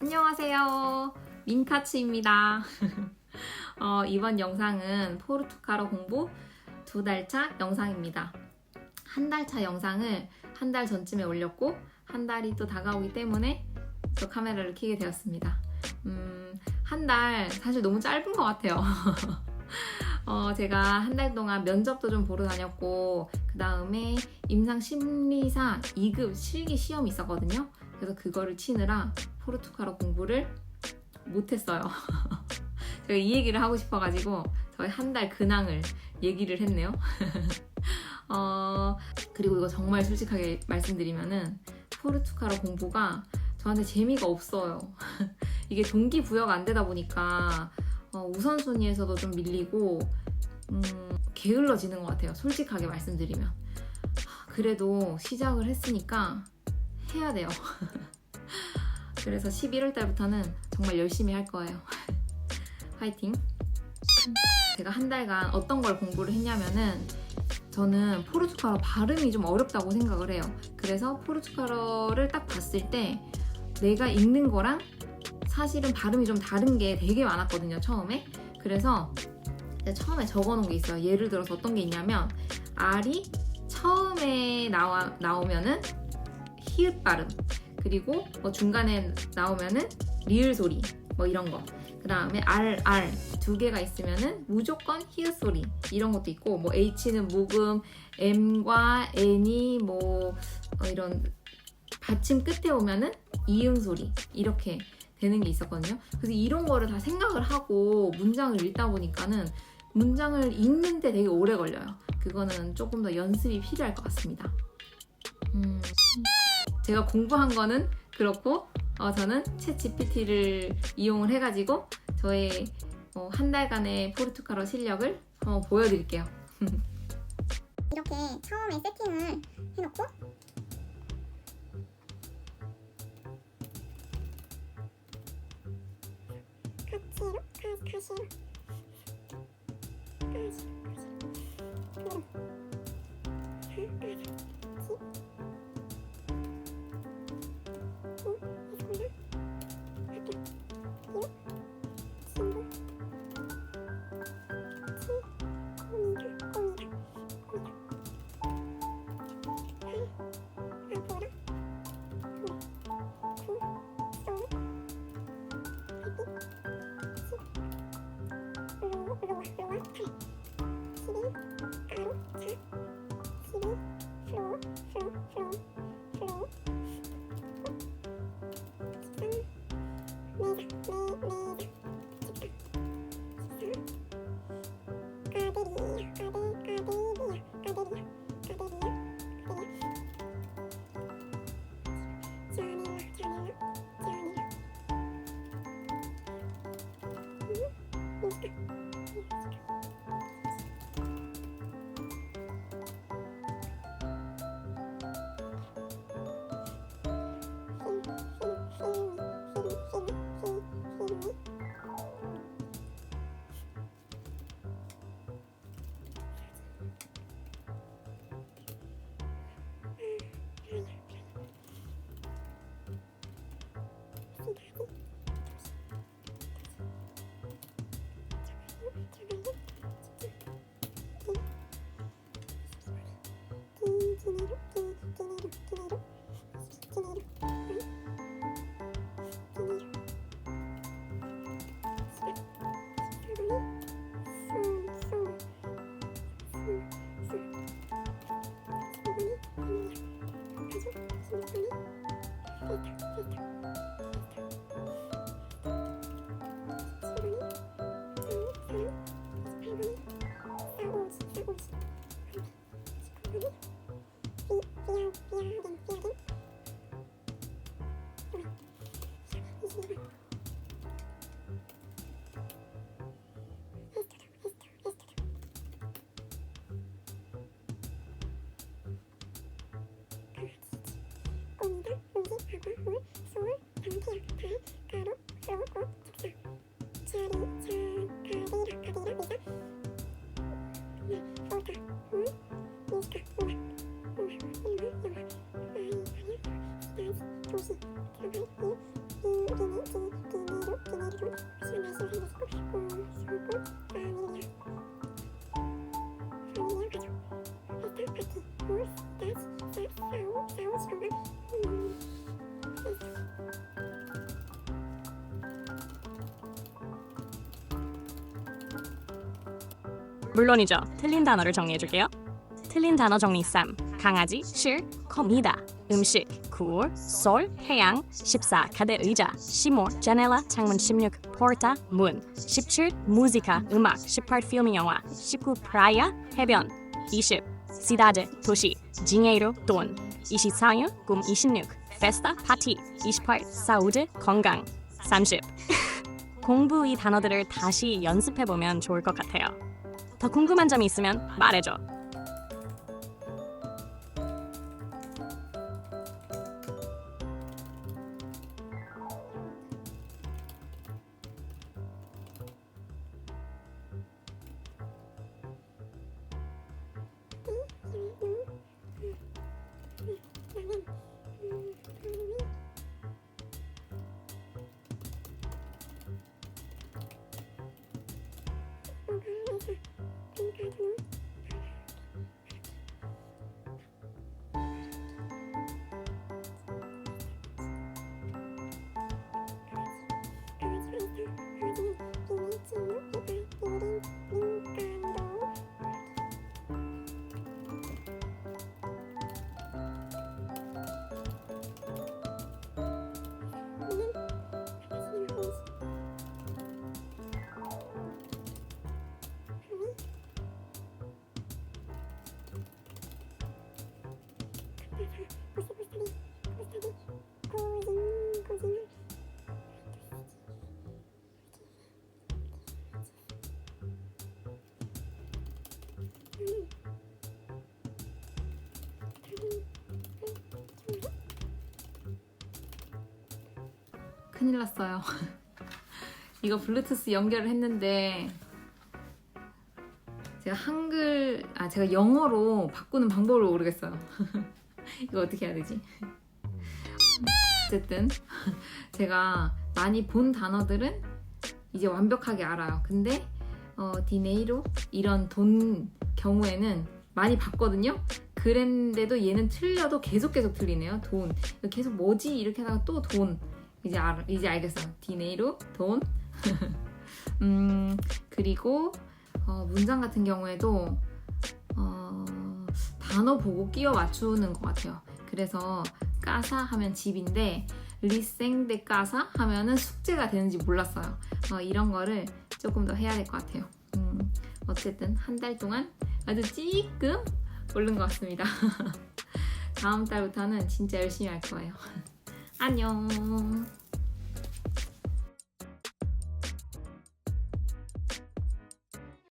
안녕하세요. 민카츠입니다. 어, 이번 영상은 포르투갈어 공부 두 달차 영상입니다. 한 달 차 영상을 한 달 전쯤에 올렸고 한 달이 또 다가오기 때문에 또 카메라를 켜게 되었습니다. 음, 한 달 사실 너무 짧은 것 같아요. 어, 제가 한 달 동안 면접도 좀 보러 다녔고 그 다음에 임상 심리사 2급 실기 시험이 있었거든요. 그래서 그거를 치느라 포르투갈어 공부를 못했어요. 제가 이 얘기를 하고 싶어가지고 저희 한 달 근황을 얘기를 했네요. 어, 그리고 이거 정말 솔직하게 말씀드리면은 포르투갈어 공부가 저한테 재미가 없어요. 이게 동기부여가 안 되다 보니까 어, 우선순위에서도 좀 밀리고 음, 게을러지는 것 같아요. 솔직하게 말씀드리면. 하, 그래도 시작을 했으니까 해야 돼요. 그래서 11월 달부터는 정말 열심히 할 거예요. 화이팅! 제가 한 달간 어떤 걸 공부를 했냐면은 저는 포르투갈어 발음이 좀 어렵다고 생각을 해요. 그래서 포르투갈어를 딱 봤을 때 내가 읽는 거랑 사실은 발음이 좀 다른 게 되게 많았거든요, 처음에. 그래서 처음에 적어 놓은 게 있어요. 예를 들어서 어떤 게 있냐면 R이 처음에 나와, 나오면은 히읗 발음 그리고 뭐 중간에 나오면은 리을 소리 뭐 이런 거. 그 다음에 R, R 두 개가 있으면은 무조건 히읗 소리 이런 것도 있고 뭐 H는 묵음, M과 N이 뭐 어, 이런 받침 끝에 오면은 이음 소리 이렇게 되는 게 있었거든요. 그래서 이런 거를 다 생각을 하고 문장을 읽다 보니까는 문장을 읽는데 되게 오래 걸려요. 그거는 조금 더 연습이 필요할 것 같습니다. 음, 제가 공부한 거는 그렇고 어, 저는 챗 GPT를 이용을 해가지고 저의 어, 한 달간의 포르투갈어 실력을 한번 보여드릴게요. 이렇게 처음에 세팅을 해놓고 카치로 카 카시로 카시 카시로 그럼 카 카시 치 까데리야 꼬미 물론이죠. 틀린 단어를 정리해줄게요. 틀린 단어 정리 3. 강아지, 실, comida, 음식, 굴, 솔, 해양, 14. 가대 의자, 시모, 제넬라, 창문 16. 포르타, 문, 17. 무지카, 음악, 18. 필미 영화, 19. 프라야, 해변, 20. 시다드, 도시, 징에이로, 돈, 24유, 꿈 26. 페스타, 파티, 28. 사우드, 건강, 30. 공부 이 단어들을 다시 연습해보면 좋을 것 같아요. 더 궁금한 점이 있으면 말해줘. 큰일 났어요. 이거 블루투스 연결을 했는데 제가 한글 아 제가 영어로 바꾸는 방법을 모르겠어요. 이거 어떻게 해야 되지? 어쨌든 제가 많이 본 단어들은 이제 완벽하게 알아요. 근데 어, 디네이로 이런 돈 경우에는 많이 봤거든요. 그랬는데도 얘는 틀려도 계속 계속 틀리네요. 돈 계속 뭐지 이렇게 하다가 또 돈. 이제 알 이제 알겠어요. 디네이로 돈. 음 그리고 어, 문장 같은 경우에도 어, 단어 보고 끼워 맞추는 것 같아요. 그래서 까사 하면 집인데 리생데 까사 하면은 숙제가 되는지 몰랐어요. 어, 이런 거를 조금 더 해야 될 것 같아요. 음, 어쨌든 한 달 동안 아주 찌끔 오른 것 같습니다. 다음 달부터는 진짜 열심히 할 거예요. 안녕.